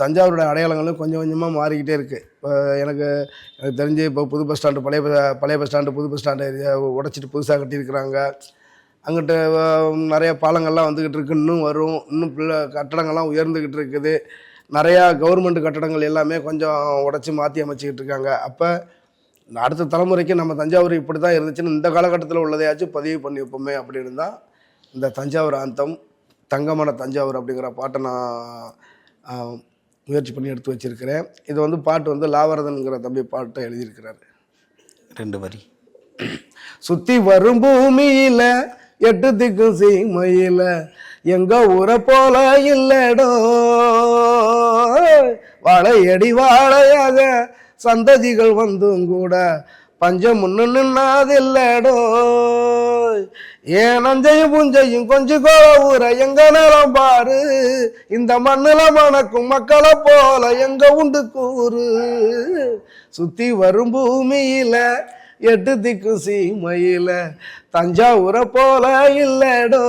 தஞ்சாவூரோட அடையாளங்களும் கொஞ்சம் கொஞ்சமாக மாறிக்கிட்டே இருக்குது இப்போ எனக்கு எனக்கு தெரிஞ்சு இப்போ புது பஸ் ஸ்டாண்டு பழைய பழைய பஸ் ஸ்டாண்டு புது பஸ் ஸ்டாண்டு ஏரியா உடைச்சிட்டு புதுசாக கட்டியிருக்கிறாங்க. அங்கிட்டு நிறைய பாலங்கள்லாம் வந்துக்கிட்டு இருக்கு. இன்னும் வரும். இன்னும் பிள்ளை கட்டடங்கள்லாம் உயர்ந்துக்கிட்டு இருக்குது. நிறையா கவர்மெண்ட் கட்டடங்கள் எல்லாமே கொஞ்சம் உடச்சி மாற்றி அமைச்சிக்கிட்டு இருக்காங்க. அப்போ அடுத்த தலைமுறைக்கு நம்ம தஞ்சாவூர் இப்படி தான் இருந்துச்சுன்னு இந்த காலகட்டத்தில் உள்ளதையாச்சும் பதிவு பண்ணி வைப்போமே அப்படின்னு தான் இந்த தஞ்சாவூர் ஆந்தம் தங்கமான தஞ்சாவூர் அப்படிங்கிற பாட்டை நான் முயற்சி பண்ணி எடுத்து வச்சிருக்கிறேன். இது வந்து பாட்டு வந்து லாவரதன்கிற தம்பி பாட்டை எழுதியிருக்கிறாரு. ரெண்டு வரி. சுத்தி வரும் பூமியில எட்டு திக்கும் சீமையில எங்க ஊரை போல இல்லடோ. வாழையடி வாழையாக சந்ததிகள் வந்தும் கூட பஞ்சம் முன்னு நின்னாதில்லடோ. ஏன் நஞ்சையும் புஞ்சையும் கொஞ்சம் கோல எங்க நிலம் பாரு? இந்த மண்ணுல மணக்கும் மக்களை போல எங்க உண்டு கூறு? சுத்தி வரும் பூமியில எட்டு திக்கு சீமையில தஞ்சாவூரை போல இல்லடோ.